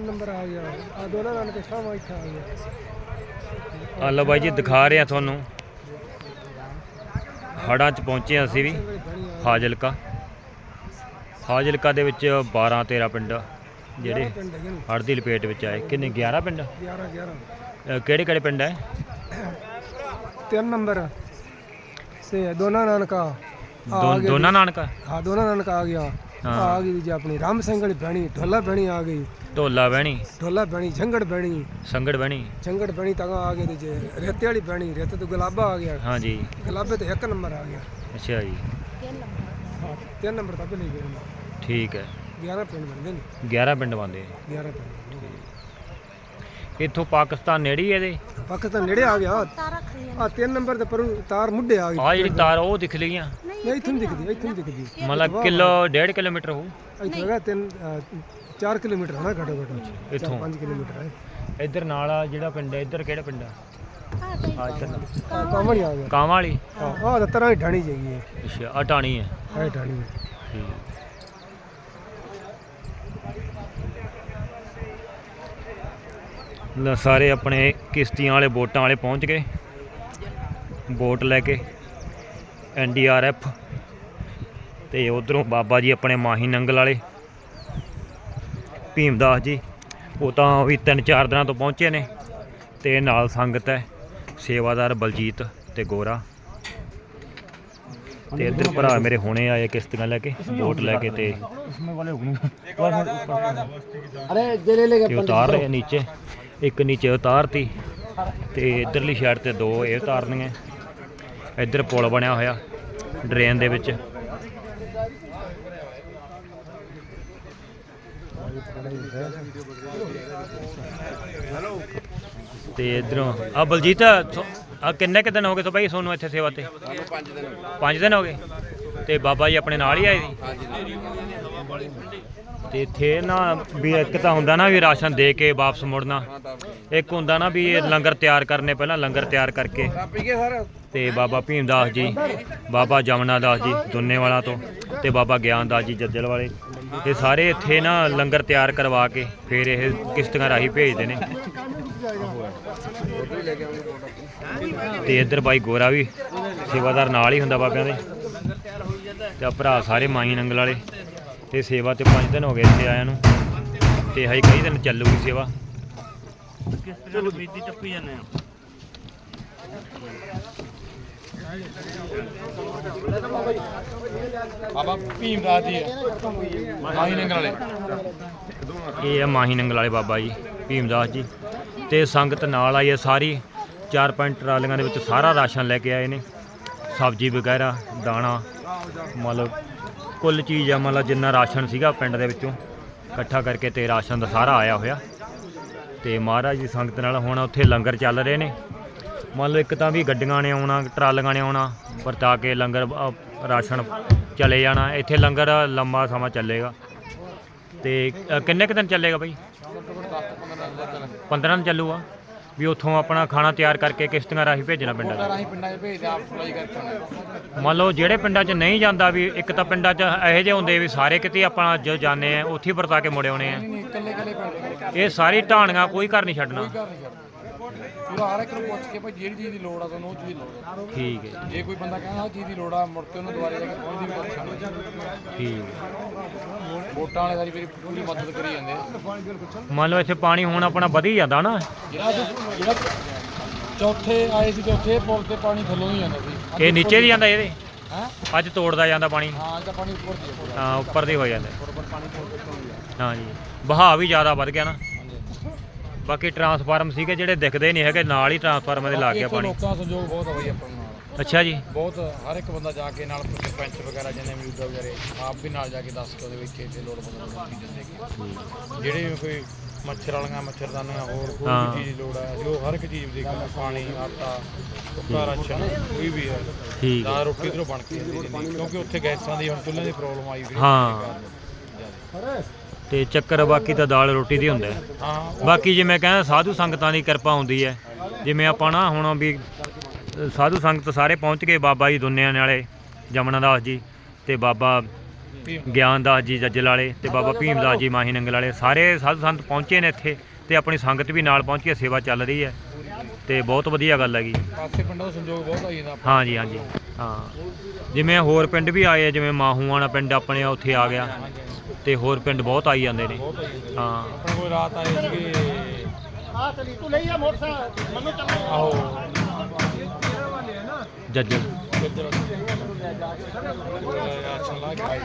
Number ਆ ਗਿਆ। ਆ ਦੋਨਾਂ ਨਾਲ ਕੇ ਸਾਹਮਣੇ ਇੱਥੇ ਆ ਗਿਆ। ਆ ਲਓ ਬਾਈ ਜੀ ਦਿਖਾ ਰਹੇ ਤੁਹਾਨੂੰ। ਹੜਾਂ 'ਚ ਪਹੁੰਚੇ ਹਾਂ ਅਸੀਂ ਵੀ ਫਾਜ਼ਿਲਕਾ। ਫਾਜ਼ਿਲਕਾ ਦੇ ਵਿੱਚ 12 13 ਪਿੰਡ ਜਿਹੜੇ ਹੜ੍ਹ ਦੀ ਲਪੇਟ ਵਿੱਚ ਆਏ। ਕਿੰਨੇ 11 ਪਿੰਡ? 11 11 ਕਿਹੜੇ ਕਿਹੜੇ ਪਿੰਡ ਹੈ? ਤਿੰਨ ਨੰਬਰ। ਤੇ ਦੋਨਾਂ ਨਾਨਕਾ ਦੋਨਾਂ ਨਾਨਕਾ? ਹਾਂ ਦੋਨਾਂ ਨਾਨਕਾ ਆ ਗਿਆ। ਆ ਗਈ ਜੀ ਆਪਣੀ ਰਾਮ ਸਿੰਘ ਵਾਲੀ ਬਹਿਣੀ ਢੋਲਾ ਬਹਿਣੀ ਆ ਗਈ। ਢੋਲਾ ਬਹਿਣੀ? ਢੋਲਾ ਬਹਿਣੀ ਝੰਗੜ ਬਹਿਣੀ। ਸੰਗੜ ਬਹਿਣੀ? ਝੰਗੜ ਬਹਿਣੀ ਤਾਂ ਆ ਗਏ ਤੇ ਜੇ ਰੇਤੇ ਵਾਲੀ ਬਹਿਣੀ ਰੇਤੇ ਤੋਂ ਗੁਲਾਬਾ ਆ ਗਿਆ। ਹਾਂਜੀ ਗੁਲਾਬੇ ਤੇ ਇੱਕ ਨੰਬਰ ਆ ਗਿਆ। ਅੱਛਾ ਜੀ। ਹਾਂ ਤਿੰਨ ਨੰਬਰ ਤਾਂ ਪਹਿਲੇ ਗਏ। ਨੇ ਠੀਕ ਹੈ। 11 ਪਿੰਡ ਬਣਦੇ ਨੇ। 11 ਪਿੰਡ ਬੰਦੇ 11 ਪਿੰਡ ਇੱਥੋਂ ਪਾਕਿਸਤਾਨ ਨੇੜੇ ਹੀ ਇਹਦੇ? ਪਾਕਿਸਤਾਨ ਨੇੜੇ ਆ ਗਿਆ। ਆ ਤਿੰਨ ਨੰਬਰ ਤੇ ਪਰ ਤਾਰ ਮੁੱਢੇ ਆ ਗਈ। ਆ ਜਿਹੜੀ ਤਾਰ ਉਹ ਦਿਖ ਲਈਆਂ। ਨਹੀਂ ਇੱਥੋਂ ਨੀ ਦਿਖਦੀ ਇੱਥੋਂ ਨੀ ਦਿਖਦੀ। ਮਤਲਬ ਕਿਲੋ 1.5 ਕਿਲੋਮੀਟਰ ਹੋਊ? ਇੱਥੇ ਹੈਗਾ ਤਿੰਨ 4 ਕਿਲੋਮੀਟਰ ਹੋਣਾ ਘੱਟੋ ਘੱਟ ਇੱਥੋਂ? 5 ਕਿਲੋਮੀਟਰ ਹੈ। ਇੱਧਰ ਨਾਲ ਆ ਜਿਹੜਾ ਪਿੰਡ ਹੈ ਇੱਧਰ ਕਿਹੜਾ ਪਿੰਡ ਆ? ਆ ਇੱਧਰ ਨਾਲ। ਆ ਆ ਗਿਆ। ਕਾਵਾਂ ਵਾਲੀ ਆ ਤਰ੍ਹਾਂ ਹੀ ਢਾਣੀ ਜਾਈਏ ਹੈ। ਅੱਛਾ ਆ ਟਾਣੀ ਹੈ। ਇਹ ਢਾਣੀ ਹੈ। ਠੀਕ। ਲੈ ਸਾਰੇ ਆਪਣੇ ਕਿਸ਼ਤੀਆਂ ਵਾਲੇ ਬੋਟਾਂ ਵਾਲੇ ਪਹੁੰਚ ਗਏ। ਬੋਟ ਲੈ ਕੇ। N D R F. ਤੇ ਉਧਰੋਂ ਬਾਬਾ ਜੀ ਆਪਣੇ ਮਾਹੀ ਨੰਗਲ ਵਾਲੇ। ਭੀਮਦਾਸ ਜੀ ਉਹ ਤਾਂ ਵੀ 3-4 ਦਿਨਾਂ ਤੋਂ ਪਹੁੰਚੇ ਨੇ। ਤੇ ਨਾਲ ਸੰਗਤ ਹੈ ਸੇਵਾਦਾਰ ਬਲਜੀਤ ਤੇ ਗੋਰਾ। ਤੇ ਇੱਧਰ ਭਰਾ ਮੇਰੇ ਹੁਣੇ ਆਏ ਕਿਸ਼ਤੀਆਂ ਲੈ ਕੇ ਬੋਟ ਲੈ ਕੇ ਤੇ ਉਤਾਰ ਰਹੇ ਨੀਚੇ। ਇੱਕ ਨੀਚੇ ਉਤਾਰਤੀ ਤੇ ਇਧਰਲੀ ਸਾਈਡ ਤੇ ਦੋ ਇਹ ਉਤਾਰਨੀਆਂ ਇੱਧਰ ਪੁਲ ਬਣਿਆ ਹੋਇਆ, ਡਰੇਨ ਦੇ ਵਿੱਚ। ਤੇ ਇਧਰੋਂ, ਆ ਬਲਜੀਤ, ਆ ਕਿੰਨੇ ਕੁ ਦਿਨ ਹੋ ਗਏ ਤੋਂ ਬਾਈ ਤੁਹਾਨੂੰ ਇੱਥੇ ਸੇਵਾ ਤੇ? 5 ਦਿਨ 5 ਦਿਨ ਹੋ ਗਏ। ਤੇ ਬਾਬਾ ਜੀ ਆਪਣੇ ਨਾਲ ਹੀ ਆਏ ਸੀ? ਤੇ ਇੱਥੇ ਨਾ ਵੀ ਇੱਕ ਤਾਂ ਹੁੰਦਾ ਨਾ ਵੀ ਰਾਸ਼ਨ ਦੇ ਕੇ ਵਾਪਸ ਮੁੜਨਾ। ਇੱਕ ਹੁੰਦਾ ਨਾ ਵੀ ਇਹ ਲੰਗਰ ਤਿਆਰ ਕਰਨੇ ਪਹਿਲਾਂ, ਲੰਗਰ ਤਿਆਰ ਕਰਕੇ। ਤੇ ਬਾਬਾ ਭੀਮਦਾਸ ਜੀ, ਬਾਬਾ ਜਮਨਾ ਦਾਸ ਜੀ ਦੁੰਨੇ ਵਾਲਾ ਤੋਂ ਤੇ ਬਾਬਾ ਗਿਆਨ ਦਾਸ ਜੀ ਜੱਜਲ ਵਾਲੇ। ਇਹ ਸਾਰੇ ਇੱਥੇ ਨਾ ਲੰਗਰ ਤਿਆਰ ਕਰਵਾ ਕੇ ਫਿਰ ਇਹ ਕਿਸ਼ਤੀਆਂ ਰਾਹੀਂ ਭੇਜਦੇ ਨੇ। ਤੇ ਇੱਧਰ ਬਾਈ ਗੋਰਾ ਵੀ ਸੇਵਾਦਾਰ ਨਾਲ ਹੀ ਹੁੰਦਾ ਬਾਬਿਆਂ ਦੇ। ਤੇ ਭਰਾ ਸਾਰੇ ਮਾਈ ਨੰਗਲ ਵਾਲੇ। ਤੇ ਸੇਵਾ ਤੇ 5 ਦਿਨ ਹੋ ਗਏ ਇੱਥੇ ਆਇਆਂ ਨੂੰ। ਤੇ ਹਜੇ ਕਈ ਦਿਨ ਚੱਲੂਗੀ ਸੇਵਾ। ਬਾਬਾ ਭੀਮਰਾਜ ਜੀ ਮਾਹੀ ਨੰਗਲ ਵਾਲੇ। ਇਹ ਆ ਮਾਹੀ ਨੰਗਲ ਵਾਲੇ ਬਾਬਾ ਜੀ ਭੀਮਦਾਸ ਜੀ। ਤੇ ਸੰਗਤ ਨਾਲ ਆਈ ਹੈ ਸਾਰੀ। ਚਾਰ ਪੰਜ ਟਰਾਲੀਆਂ ਦੇ ਵਿੱਚ ਸਾਰਾ ਰਾਸ਼ਨ ਲੈ ਕੇ ਆਏ ਨੇ। ਸਬਜ਼ੀ ਵਗੈਰਾ, ਦਾਣਾ, ਮਤਲਬ ਕੁੱਲ ਚੀਜ਼ ਆ, ਮਤਲਬ ਜਿੰਨਾ ਰਾਸ਼ਨ ਸੀਗਾ ਪਿੰਡ ਦੇ ਵਿੱਚੋਂ, ਇਕੱਠਾ ਕਰਕੇ ਤੇ ਰਾਸ਼ਨ ਦਾ ਸਾਰਾ ਆਇਆ ਹੋਇਆ। ਤੇ ਮਹਾਰਾਜ ਦੀ ਸੰਗਤ ਨਾਲ ਹੁਣ ਉੱਥੇ ਲੰਗਰ ਚੱਲ ਰਹੇ ਨੇ। ਮੰਨ ਲਓ ਇੱਕ ਤਾਂ ਵੀ ਗੱਡੀਆਂ ਨੇ ਆਉਣਾ ਟਰਾਲੀਆਂ ਨੇ ਆਉਣਾ ਵਰਤਾ ਕੇ ਲੰਗਰ ਅ, ਰਾਸ਼ਨ ਚਲੇ ਜਾਣਾ ਇੱਥੇ ਲੰਗਰ ਲੰਮਾ ਸਮਾਂ ਚੱਲੇਗਾ। ਤੇ ਅ, ਕਿੰਨੇ ਕੁ ਦਿਨ ਚੱਲੇਗਾ ਬਾਈ? 15 ਦਿਨ ਚੱਲੂਗਾ। ਵੀ ਉੱਥੋਂ ਆਪਣਾ ਖਾਣਾ ਤਿਆਰ ਕਰਕੇ ਕਿਸ਼ਤੀਆਂ ਰਾਹੀਂ ਭੇਜਣਾ ਪਿੰਡਾਂ 'ਚ? ਰਾਹੀਂ ਪਿੰਡਾਂ 'ਚ ਭੇਜਦੇ ਆਪ ਸਪਲਾਈ ਕਰਕੇ ਆਉਣਾ ਮੰਨ ਲਓ ਜਿਹੜੇ ਪਿੰਡਾਂ 'ਚ ਨਹੀਂ ਜਾਂਦਾ ਵੀ ਇੱਕ ਤਾਂ ਪਿੰਡਾਂ 'ਚ ਇਹੋ ਜਿਹੇ ਹੁੰਦੇ ਵੀ ਸਾਰੇ ਕਿਤੇ ਆਪਾਂ ਜੋ ਜਾਂਦੇ ਆ ਉੱਥੇ ਹੀ ਵਰਤਾ ਕੇ ਮੁੜੇ ਆਉਣੇ ਆ। ਨਹੀਂ ਇਕੱਲੇ ਇਕੱਲੇ ਪਿੰਡ ਇਹ ਸਾਰੀ ਢਾਣੀਆਂ ਕੋਈ ਘਰ ਨਹੀਂ ਛੱਡਣਾ। ਘਰ ਨਹੀਂ ਛੱਡਦਾ ਪੂਰਾ ਹਰ ਇੱਕ ਨੂੰ ਪੁੱਛ ਕੇ ਭਾਈ ਜਿਹੜੀ ਚੀਜ਼ ਦੀ ਲੋੜ ਆ ਤੁਹਾਨੂੰ ਉਹ ਚੀਜ਼ ਆ ਠੀਕ ਹੈ ਜੇ। ਕੋਈ ਬੰਦਾ ਕਹਿੰਦਾ ਆਹ ਚੀਜ਼ ਦੀ ਲੋੜ ਆ ਮੁੜ ਕੇ ਉਹਨੂੰ ਦੁਬਾਰੇ ਜਾ ਕੇ ਪਹੁੰਚਦੀ ਵੀ ਛੱਡ ਠੀਕ। ਵੋਟਾਂ ਵਾਲੇ ਸਾਰੀ ਮੇਰੀ ਪੂਰੀ ਮਦਦ ਕਰੀ ਜਾਂਦੇ ਆ। ਮੰਨ ਲਓ ਇੱਥੇ ਪਾਣੀ ਹੁਣ ਆਪਣਾ ਵਧੀ ਜਾਂਦਾ ਨਾ। ਜਿਹੜਾ ਜਿਹੜਾ ਚੌਥੇ ਆਏ ਸੀ ਚੌਥੇ ਪੁਲ ਤੇ ਪਾਣੀ ਥੱਲੋਂ ਹੀ ਜਾਂਦਾ ਸੀ। ਇਹ ਨੀਚੇ ਦੀ ਜਾਂਦਾ ਇਹਦੇ? ਹੈ? ਅੱਜ ਤੋੜਦਾ ਜਾਂਦਾ ਪਾਣੀ। ਹਾਂ ਅੱਜ ਤਾਂ ਪਾਣੀ ਉੱਪਰ ਦੀ ਹੈ ਪੂਰਾ ਹਾਂ ਉੱਪਰ ਦੀ ਹੋ ਜਾਂਦਾ। ਉੱਪਰ ਪਾਣੀ ਤੋਂ ਉੱਪਰ ਹੀ ਆ। ਹਾਂਜੀ ਵਹਾਅ ਵੀ ਜ਼ਿਆਦਾ ਵੱਧ ਗਿਆ ਨਾ। ਹਾਂਜੀ। ਬਾਕੀ ਟਰਾਂਸਫਾਰਮ ਸੀਗੇ ਜਿਹੜੇ ਦਿਖਦੇ ਨਹੀਂ ਹੈਗੇ ਨਾਲ ਹੀ ਟਰਾਂਸਫਾਰਮ ਦੇ ਲੱਗ ਗਿਆ ਪਾਣੀ। ਲੋਕਾਂ ਦਾ ਸੰਯੋਗ ਬਹੁਤ ਆ ਬਈ ਆਪਾਂ ਨੂੰ ਨਾਲ। ਅੱਛਾ ਜੀ। ਬਹੁਤ ਹਰ ਇੱਕ ਬੰਦਾ ਜਾ ਕੇ ਨਾਲ ਸਰਪੰਚ ਵਗੈਰਾ ਜਿਹਨੇ ਮੌਜੂਦਾ ਵਗੈਰੇ ਆਪ ਵੀ ਨਾਲ ਜਾ ਕੇ ਦੱਸ ਕੇ ਉਹਦੇ ਵਿੱਚ ਇੱਥੇ ਲੋੜ ਬੰਦਾ ਜਿਹੜੇ ਵੀ ਕੋਈ ਮੱਛਰ ਵਾਲੀਆਂ ਮੱਛਰਦਾਨੀਆਂ ਹੋਰ ਕੋਈ। ਵੀ ਚੀਜ਼ ਲੋੜ ਹੈ ਜੋ ਹਰ ਇੱਕ ਚੀਜ਼ ਦੇ ਪਾਣੀ ਆਟਾ ਸੁੱਕਾ ਰਾਸ਼ਨ ਕੋਈ ਵੀ ਹੈ ਠੀਕ ਦਾਲ ਰੋਟੀ ਇਧਰੋਂ ਬਣ ਕੇ ਜਾਂਦੀ ਕਿਉਂਕਿ ਉੱਥੇ ਗੈਸਾਂ ਦੀ ਹੁਣ ਚੁੱਲ੍ਹੇ ਦੀ ਪ੍ਰੋਬਲਮ ਆਈ ਹੋਈ ਹੈ। ਹਾਂ। ਤੇ ਚੱਕਰ ਬਾਕੀ ਤਾਂ ਦਾਲ ਰੋਟੀ ਦੀ ਹੁੰਦਾ ਹੈ। ਬਾਕੀ ਜਿਵੇਂ ਕਹਿੰਦਾ ਸਾਧੂ ਸੰਗਤਾਂ ਦੀ ਕਿਰਪਾ ਹੁੰਦੀ ਹੈ। ਜਿਵੇਂ ਆਪਾਂ ਨਾ ਹੁਣ ਵੀ ਅ, ਸਾਧੂ ਸੰਗਤ ਸਾਰੇ ਪਹੁੰਚ ਗਏ ਬਾਬਾ ਜੀ ਦੁਨੀਆਂ ਵਾਲੇ ਜਮਨਾ ਦਾਸ ਜੀ ਤੇ ਬਾਬਾ ਗਿਆਨਦਾਸ ਜੀ ਜੱਜਲ ਵਾਲੇ ਤੇ ਬਾਬਾ ਭੀਮਦਾਸ ਜੀ ਮਾਹੀ ਨੰਗਲ ਵਾਲੇ ਸਾਰੇ ਸਾਧੂ ਸੰਤ ਪਹੁੰਚੇ ਨੇ ਇੱਥੇ ਤੇ ਆਪਣੀ ਸੰਗਤ ਵੀ ਨਾਲ ਪਹੁੰਚੀ ਹੈ ਸੇਵਾ ਚੱਲ ਰਹੀ ਹੈ ਤੇ ਬਹੁਤ ਵਧੀਆ ਗੱਲ ਹੈਗੀ। ਪਾਸੇ ਪਿੰਡਾਂ ਦਾ ਸੰਯੋਗ ਬਹੁਤ ਆਈ ਜਾਂਦਾ ਹਾਂਜੀ ਹਾਂਜੀ। ਹਾਂ। ਜਿਵੇਂ ਹੋਰ ਪਿੰਡ ਵੀ ਆਏ ਆ ਜਿਵੇਂ ਮਾਹੂ ਵਾਲਾ ਪਿੰਡ ਆਪਣੇ ਆ, ਉੱਥੇ ਆ ਗਿਆ। ਤੇ ਹੋਰ ਪਿੰਡ ਬਹੁਤ ਆਈ ਜਾਂਦੇ ਨੇ। ਬਹੁਤ ਆਈ ਜਾਂਦੇ ਹਾਂ। ਆਪਣੇ ਕੋਲ ਰਾਤ ਆਏ ਸੀਗੇ। ਆ ਚਲੀ ਤੂੰ ਲਈ ਆ ਮੋਟਰਸਾਈਕਲ। ਮੈਨੂੰ ਚੱਲਣਾ ਆਹੋ। ਜੱਜਲ ਗੱਜਰ ਆਛਣ ਲਾ ਕੇ ਆਈ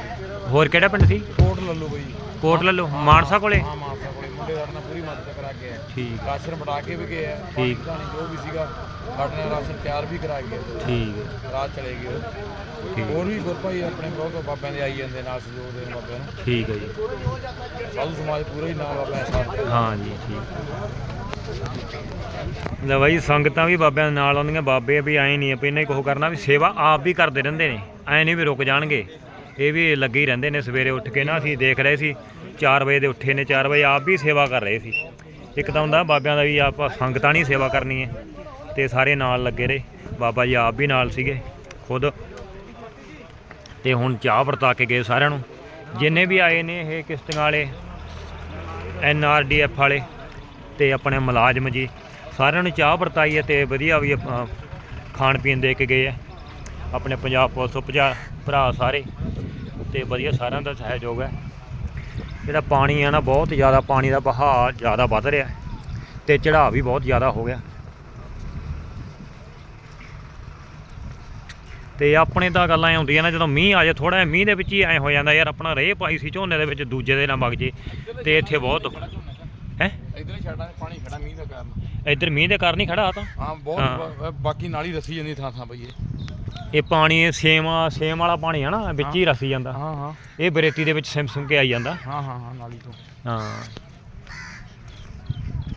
ਹੋਰ ਕਿਹੜਾ ਪਿੰਡ ਸੀ? ਕੋਟ ਲੱਲੂ ਬਈ। ਕੋਟ ਲੱਲੋ ਮਾਨਸਾ ਕੋਲੇ? ਹਾਂ ਮਾਸਾ ਕੋਲੇ ਮੁੰਡੇ ਸਾਡੇ ਨਾਲ ਪੂਰੀ ਮਦਦ ਕਰਾ ਕੇ ਆਏ ਠੀਕ। ਰਾਸ਼ਨ ਬਟਾ ਕੇ ਵੀ ਗਏ ਆ। ਠੀਕ। ਪਾਣੀ ਜੋ ਵੀ ਸੀਗਾ ਸਾਡੇ ਨਾਲ ਰਾਸ਼ਨ ਤਿਆਰ ਵੀ ਕਰਾ ਗਏ ਠੀਕ। ਰਾਤ ਚਲੇ ਗਏ ਉਹ। ਠੀਕ। ਹੋਰ ਵੀ ਗੁਰਪਾਈ ਆਪਣੇ ਬਹੁਤ ਬਾਬਿਆਂ ਦੇ ਆਈ ਜਾਂਦੇ ਨਾਲ ਸਹਿਯੋਗ ਦੇਣ ਬਾਬਿਆਂ ਨੂੰ। ਠੀਕ ਹੈ ਜੀ। ਸਾਧੂ ਸਮਾਜ ਪੂਰਾ ਹੀ ਨਾਲ ਬਾਬਿਆਂ ਦੇ ਸਾਥ ਹਾਂ ਜੀ ਠੀਕ। ਲੈ ਬਾਈ ਸੰਗਤਾਂ ਵੀ ਬਾਬਿਆਂ ਦੇ ਨਾਲ ਆਉਂਦੀਆਂ। ਬਾਬੇ ਵੀ ਐਂ ਨਹੀਂ ਆ ਇਹਨੇ ਕੋਹ ਕਰਨਾ ਵੀ ਸੇਵਾ ਆਪ ਵੀ ਕਰਦੇ ਰਹਿੰਦੇ ਨੇ। ਐਂ ਨਹੀਂ ਵੀ ਰੁਕ ਜਾਣਗੇ। ਇਹ ਵੀ ਲੱਗੇ ਹੀ ਰਹਿੰਦੇ ਨੇ ਸਵੇਰੇ ਉੱਠ ਕੇ ਨਾ, ਅਸੀਂ ਦੇਖ ਰਹੇ ਸੀ 4 ਵਜੇ ਦੇ ਉੱਠੇ ਨੇ 4 ਵਜੇ ਆਪ ਵੀ ਸੇਵਾ ਕਰ ਰਹੇ ਸੀ। ਇੱਕ ਤਾਂ ਹੁੰਦਾ ਬਾਬਿਆਂ ਦਾ ਵੀ ਆਪਾਂ ਸੰਗਤਾਂ ਨਹੀਂ ਸੇਵਾ ਕਰਨੀ ਹੈ, ਤੇ ਸਾਰੇ ਨਾਲ ਲੱਗੇ ਰਹੇ। ਬਾਬਾ ਜੀ ਆਪ ਵੀ ਨਾਲ ਸੀਗੇ, ਖੁਦ। ਤੇ ਹੁਣ ਚਾਹ ਵਰਤਾ ਕੇ ਗਏ ਸਾਰਿਆਂ ਨੂੰ। ਜਿੰਨੇ ਵੀ ਆਏ ਨੇ ਇਹ ਕਿਸ਼ਤੀਆਂ ਵਾਲੇ, ਐਨ ਆਰ ਡੀ ਐਫ ਵਾਲੇ, ਤੇ ਆਪਣੇ ਮੁਲਾਜ਼ਮ ਜੀ, ਸਾਰਿਆਂ ਨੂੰ ਚਾਹ ਵਰਤਾਈ ਹੈ ਤੇ ਵਧੀਆ ਵੀ ਆਪਾਂ ਖਾਣ ਪੀਣ ਦੇ ਕੇ ਗਏ ਆ ਆਪਣੇ ਪੰਜਾਬ ਪੁਲਿਸ ਉਪਜਾ, ਭਰਾ ਸਾਰੇ। ਤੇ ਵਧੀਆ ਸਾਰਿਆਂ ਦਾ ਸਹਿਯੋਗ ਹੈ। ਜਿਹੜਾ ਪਾਣੀ ਆ ਨਾ ਬਹੁਤ ਜ਼ਿਆਦਾ ਪਾਣੀ ਦਾ ਵਹਾਅ ਜ਼ਿਆਦਾ ਵੱਧ ਰਿਹਾ ਤੇ ਚੜਾਅ ਵੀ ਬਹੁਤ ਜ਼ਿਆਦਾ ਹੋ ਗਿਆ। ਤੇ ਆਪਣੇ ਤਾਂ ਗੱਲਾਂ ਐ ਹੁੰਦੀਆਂ ਨਾ ਜਦੋਂ ਮੀਂਹ ਆ ਜਾ ਥੋੜਾ ਜਿਹਾ ਮੀਂਹ ਦੇ ਵਿੱਚ ਹੀ ਐ ਹੋ ਜਾਂਦਾ ਯਾਰ ਆਪਣਾ ਰੇਹ ਪਾਈ ਸੀ ਝੋਨੇ ਦੇ ਵਿੱਚ ਦੂਜੇ ਦੇ ਨਾ ਵਗ ਜੇ ਤੇ ਇੱਥੇ ਬਹੁਤ ਹੈ ਇਧਰ ਹੀ ਛੱਡਾਂ ਪਾਣੀ ਖੜਾ ਮੀਂਹ ਦਾ ਕਾਰਨ। ਇੱਧਰ ਮੀਂਹ ਦੇ ਕਾਰਨ ਹੀ ਖੜਾ ਆ ਤਾਂ। ਹਾਂ ਹਾਂ। ਬਹੁਤ ਬਾਕੀ ਨਾਲੀ ਰਸੀ ਜਾਂਦੀ ਥਾਂ ਥਾਂ ਪਈ ਇਹ ਇਹ ਪਾਣੀ ਇਹ ਸੇਮ ਆ ਸੇਮ ਵਾਲਾ ਪਾਣੀ ਆ ਨਾ ਵਿੱਚ ਹੀ ਰਸੀ ਜਾਂਦਾ। ਹਾਂ ਹਾਂ। ਇਹ ਬਰੇਤੀ ਦੇ ਵਿੱਚ ਸਿਮ ਸਿਮ ਕੇ ਆਈ ਜਾਂਦਾ। ਹਾਂ ਹਾਂ ਹਾਂ ਨਾਲੀ ਤੋਂ। ਹਾਂ।